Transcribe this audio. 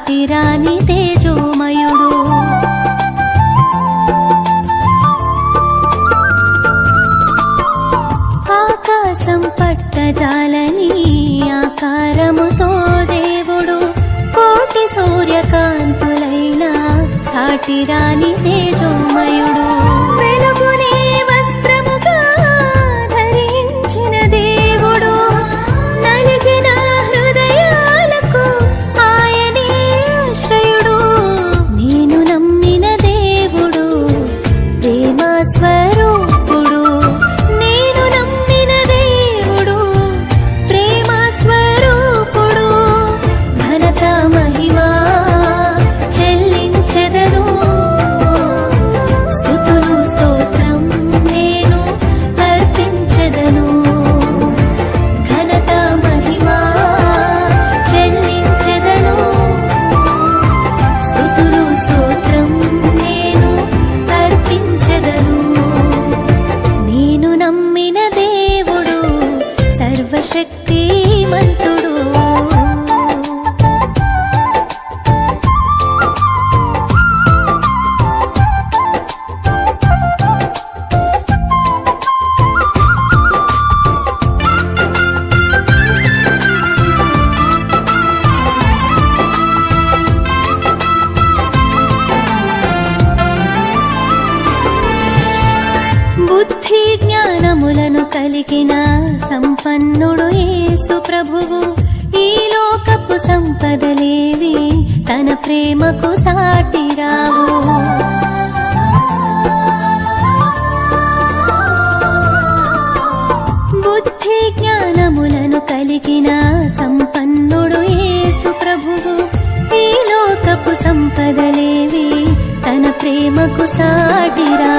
సాటిరాని తేజోమయుడు. ఆకాశం పట్టజాలని ఆకారముతో దేవుడు. కోటి సూర్యకాంతులైన సాటిరాని తేజోమయుడు. సర్వశక్తిమంతుడు బుద్ధి వరములను కలిగిన సంపన్నుడు యేసు ప్రభువు. ఈ లోకపు సంపదలేవి తన ప్రేమకు సాటిరావు బుద్ధి జ్ఞానములను కలిగిన సంపన్నుడు యేసు ప్రభువు. ఈ లోకపు సంపదలేవి తన ప్రేమకు సాటిరా